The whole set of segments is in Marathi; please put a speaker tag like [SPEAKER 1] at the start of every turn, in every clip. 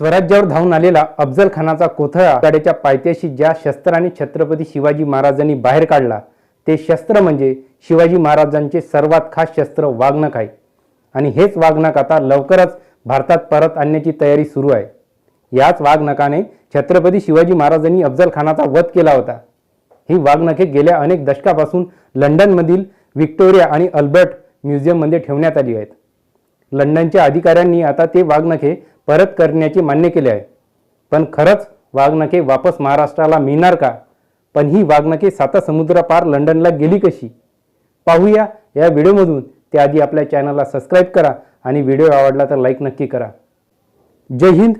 [SPEAKER 1] स्वराज्यावर धावून आलेला अफजल खानाचा कोथळा गाड्याच्या पायथ्याशी ज्या शस्त्राने छत्रपती शिवाजी महाराजांनी बाहेर काढला ते शस्त्र म्हणजे शिवाजी महाराजांचे सर्वात खास शस्त्र वाघनख आहे. आणि हेच वाघनख आता लवकरच भारतात परत आणण्याची तयारी सुरू आहे. याच वाघनखाने छत्रपती शिवाजी महाराजांनी अफजल खानाचा वध केला होता. ही वाघनखे गेल्या अनेक दशकापासून लंडनमधील व्हिक्टोरिया आणि अल्बर्ट म्युझियममध्ये ठेवण्यात आली आहेत. लंडनच्या अधिकाऱ्यांनी आता ते वाघनखे परत करण्याचे मान्य केले आहे. पण खरंच वाघनखे वापस महाराष्ट्राला मिळणार का? पण ही वाघनखे साता समुद्रापार लंडनला गेली कशी? पाहूया या व्हिडिओमधून. त्याआधी आपल्या चॅनलला सबस्क्राईब करा आणि व्हिडिओ आवडला तर लाईक नक्की करा. जय हिंद.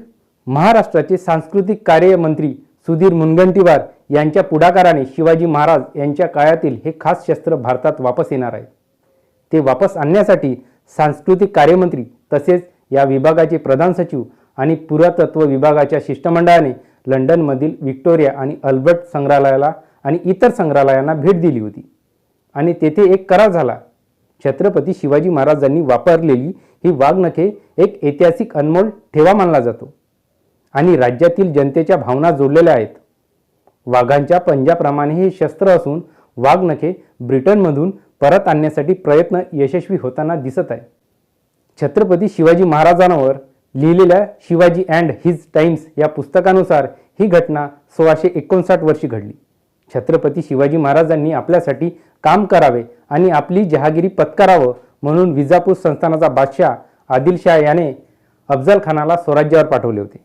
[SPEAKER 1] महाराष्ट्राचे सांस्कृतिक कार्यमंत्री सुधीर मुनगंटीवार यांच्या पुढाकाराने शिवाजी महाराज यांच्या काळातील हे खास शस्त्र भारतात वापस येणार आहे. ते वापस आणण्यासाठी सांस्कृतिक कार्यमंत्री तसेच या विभागाचे प्रधान सचिव आणि पुरातत्व विभागाच्या शिष्टमंडळाने लंडनमधील व्हिक्टोरिया आणि अल्बर्ट संग्रहालयाला आणि इतर संग्रहालयांना भेट दिली होती. आणि तेथे एक करार झाला. छत्रपती शिवाजी महाराजांनी वापरलेली ही वाघनखे एक ऐतिहासिक अनमोल ठेवा मानला जातो. आणि राज्यातील जनतेच्या भावना जोडलेल्या आहेत. वाघांच्या पंजाप्रमाणे हे शस्त्र असून वाघनखे ब्रिटनमधून परत आणण्यासाठी प्रयत्न यशस्वी होताना दिसत आहे. छत्रपती शिवाजी महाराजांवर लिहिलेल्या शिवाजी अँड हिज टाइम्स या पुस्तकानुसार ही घटना सोळाशे एकोणसाठ वर्षी घडली. छत्रपती शिवाजी महाराजांनी आपल्यासाठी काम करावे आणि आपली जहागिरी पत्करावं म्हणून विजापूर संस्थानाचा बादशाह आदिलशाह याने अफजलखानाला स्वराज्यावर पाठवले होते.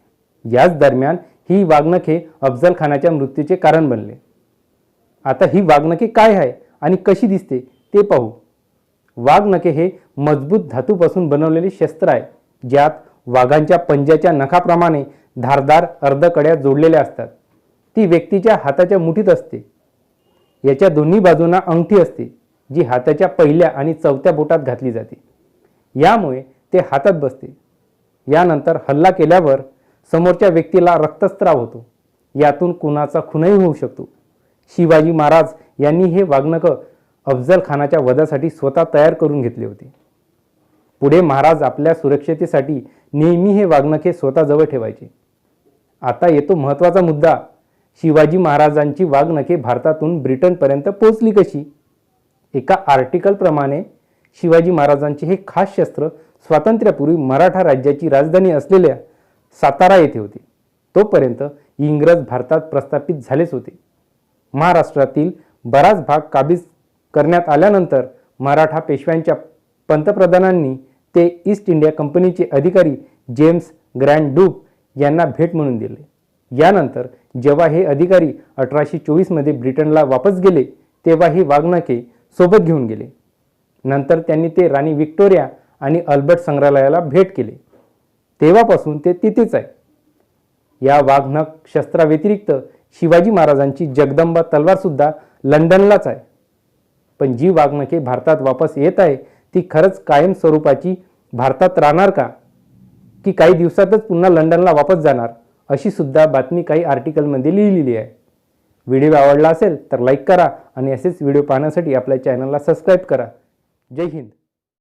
[SPEAKER 1] याच दरम्यान ही वाघनखे अफजलखानाच्या मृत्यूचे कारण बनले. आता ही वाघनखे काय आहे आणि कशी दिसते ते पाहू. वाघनखे हे मजबूत धातूपासून बनवलेले शस्त्र आहे ज्यात वाघांच्या पंजाच्या नखाप्रमाणे धारदार अर्धकड्या जोडलेल्या असतात. ती व्यक्तीच्या हाताच्या मुठीत असते. याच्या दोन्ही बाजूंना अंगठी असते जी हाताच्या पहिल्या आणि चौथ्या बोटात घातली जाते. यामुळे ते हातात बसते. यानंतर हल्ला केल्यावर समोरच्या व्यक्तीला रक्तस्त्राव होतो. यातून कुणाचा खूनही होऊ शकतो. शिवाजी महाराज यांनी हे वाघनकं अफजल खानाच्या वधासाठी स्वतः तयार करून घेतले होते. पुढे महाराज आपल्या सुरक्षतेसाठी नेहमी हे वाघनखे स्वतःजवळ ठेवायचे. आता येतो महत्त्वाचा मुद्दा. शिवाजी महाराजांची वाघनखे भारतातून ब्रिटनपर्यंत पोहोचली कशी? एका आर्टिकलप्रमाणे शिवाजी महाराजांचे हे खास शस्त्र स्वातंत्र्यापूर्वी मराठा राज्याची राजधानी असलेल्या सातारा येथे होते. तोपर्यंत इंग्रज भारतात प्रस्थापित झालेच होते. महाराष्ट्रातील बराच भाग काबीज करण्यात आल्यानंतर मराठा पेशव्यांच्या पंतप्रधानांनी ते ईस्ट इंडिया कंपनीचे अधिकारी जेम्स ग्रँड डूप यांना भेट म्हणून दिले. यानंतर जेव्हा हे अधिकारी अठराशे चोवीसमध्ये ब्रिटनला वापस गेले तेव्हा ही वाघनखे सोबत घेऊन गेले. नंतर त्यांनी ते राणी विक्टोरिया आणि अल्बर्ट संग्रहालयाला भेट केले. तेव्हापासून ते तिथेच आहे. या वाघनक शस्त्राव्यतिरिक्त शिवाजी महाराजांची जगदंबा तलवारसुद्धा लंडनलाच आहे. पण जी वाघनखे भारतात वापस येत आहे ती खरंच कायम स्वरूपाची भारतात राहणार का? की काही दिवसातच पुन्हा लंडनला वापस जाणार? अशी सुद्धा बातमी काही आर्टिकलमध्ये लिहिलेली आहे. व्हिडिओ आवडला असेल तर लाईक करा आणि असेच व्हिडिओ पाहण्यासाठी आपल्या चॅनलला सबस्क्राईब करा. जय हिंद.